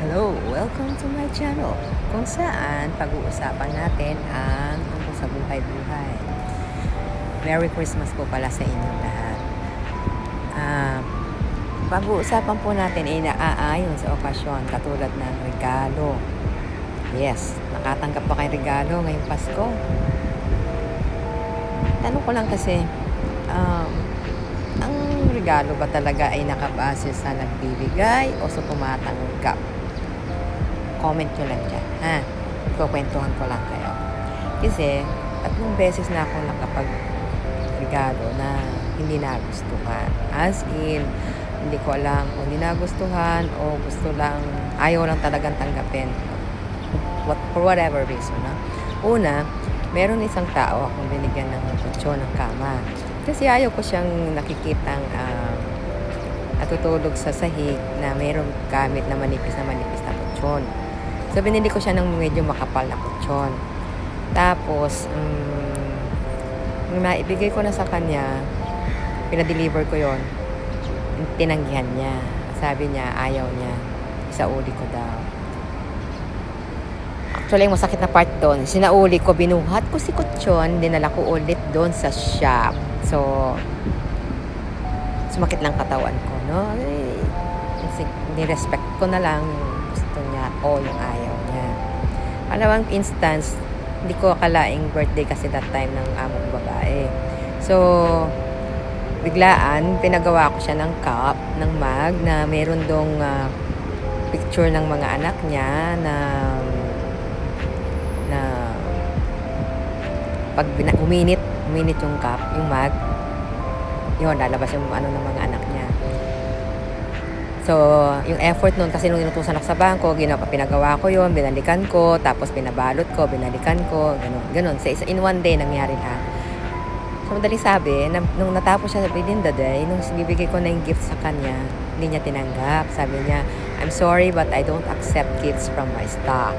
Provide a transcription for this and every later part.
Hello! Welcome to my channel kung saan pag-uusapan natin ang tungkol sa buhay-buhay. Merry Christmas po pala sa inyong lahat. Ah, pag-uusapan po natin ay naaayon sa okasyon katulad ng regalo. Yes, nakatanggap ba kayong regalo ngayong Pasko? Tanong ko lang kasi, um, ang regalo ba talaga ay nakabase sa nagbibigay o sa tumatanggap? Comment nyo lang dyan, ha? Ikukwentuhan ko lang kayo. Kasi, tatlong beses na ako nakapag regalo na hindi nagustuhan. As in, hindi ko alam kung hindi nagustuhan o gusto lang, ayaw lang talagang tanggapin. What, for whatever reason, no? Una, meron isang tao akong binigyan ng kutsyon ng kama. Kasi ayaw ko siyang nakikitang uh, natutulog sa sahig na mayroong gamit na manipis na manipis na kutsyon. So, binili ko siya ng medyo makapal na kutsyon. Tapos, um, nung naibigay ko na sa kanya, pinadeliver ko yon tinanggihan niya. Sabi niya, ayaw niya. Isauli ko daw. Actually, yung masakit na part doon, sinauli ko, binuhat ko si Kutsyon, dinala ko ulit doon sa shop. So, sumakit lang katawan ko, no? Eh, Ni-respect ko na lang gusto niya o yung ayaw niya. Pangalawang instance, hindi ko akalaing birthday kasi that time ng among babae. So, biglaan, pinagawa ko siya ng cup, ng mug, na meron dong uh, picture ng mga anak niya na na pag uminit, uminit yung cup, yung mug, yun, lalabas yung ano ng mga anak. So, yung effort nun, kasi nung inutusan ako sa bangko, ginawa, pinagawa ko yun, binalikan ko, tapos pinabalot ko, binalikan ko, ganun, ganun. Sa isa, in one day, nangyari lahat. So, madaling sabi, na, nung natapos siya within the day, nung bibigay ko na yung gift sa kanya, hindi niya tinanggap. Sabi niya, I'm sorry, but I don't accept gifts from my staff.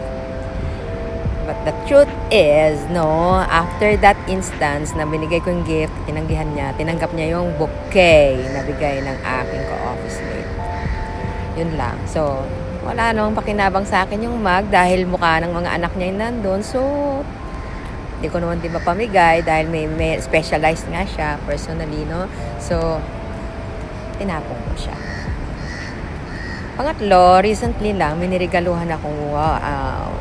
But the truth is, no, after that instance na binigay ko yung gift, tinanggihan niya, tinanggap niya yung bouquet na bigay ng aking mate. Yun lang. So, wala namang pakinabang sa akin yung mug dahil mukha ng mga anak niya yung nandun. So, hindi ko naman di ba pamigay dahil may, may specialized nga siya personally, no? So, tinapong ko siya. Pangatlo, recently lang, may nirigaluhan akong uh, um,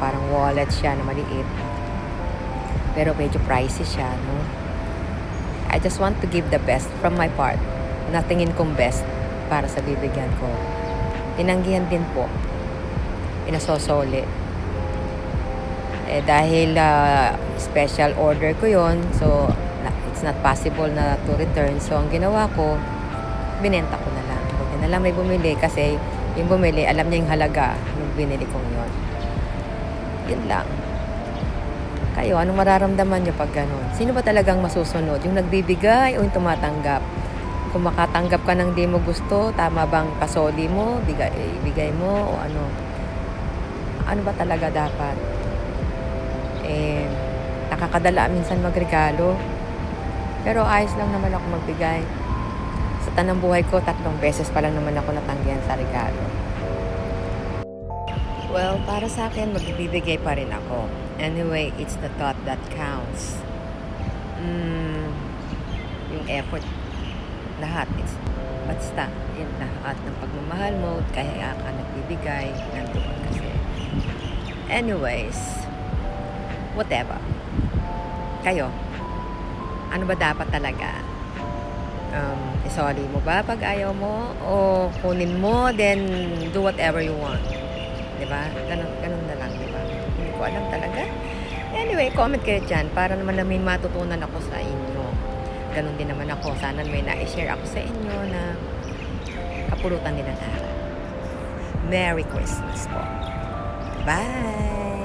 parang wallet siya na maliit. Pero medyo pricey siya, no? I just want to give the best from my part. Natingin kong best para sa bibigyan ko. Tinanggihan din po. Pinasosoli. Eh, dahil uh, special order ko yon so it's not possible na to return. So, ang ginawa ko, binenta ko na lang. Buti na lang may bumili kasi yung bumili, alam niya yung halaga nung binili kong yon Yun lang. Kayo, anong mararamdaman niyo pag ganun? Sino ba talagang masusunod? Yung nagbibigay o yung tumatanggap? Kung makatanggap ka ng di mo gusto, tama bang pasoli mo, bigay, bigay mo, o ano? Ano ba talaga dapat? Eh, nakakadala minsan magregalo. Pero ayos lang naman ako magbigay. Sa tanang buhay ko, tatlong beses pa lang naman ako natanggihan sa regalo. Well, para sa akin, magbibigay pa rin ako. Anyway, it's the thought that counts. Mm, yung effort, lahat. It's, basta, yun lahat ng pagmamahal mo, kaya ka nagbibigay, nandoon kasi. Anyways, whatever. Kayo, ano ba dapat talaga? Um, isoli mo ba pag ayaw mo? O kunin mo, then do whatever you want. Diba? Ganun, ganun na lang, diba? Hindi ko alam talaga. Anyway, comment kayo dyan para naman na may matutunan ako sa inyo. Ganun din naman ako. Sana may na-share ako sa inyo na kapulutan din ng araw. Merry Christmas po. Bye!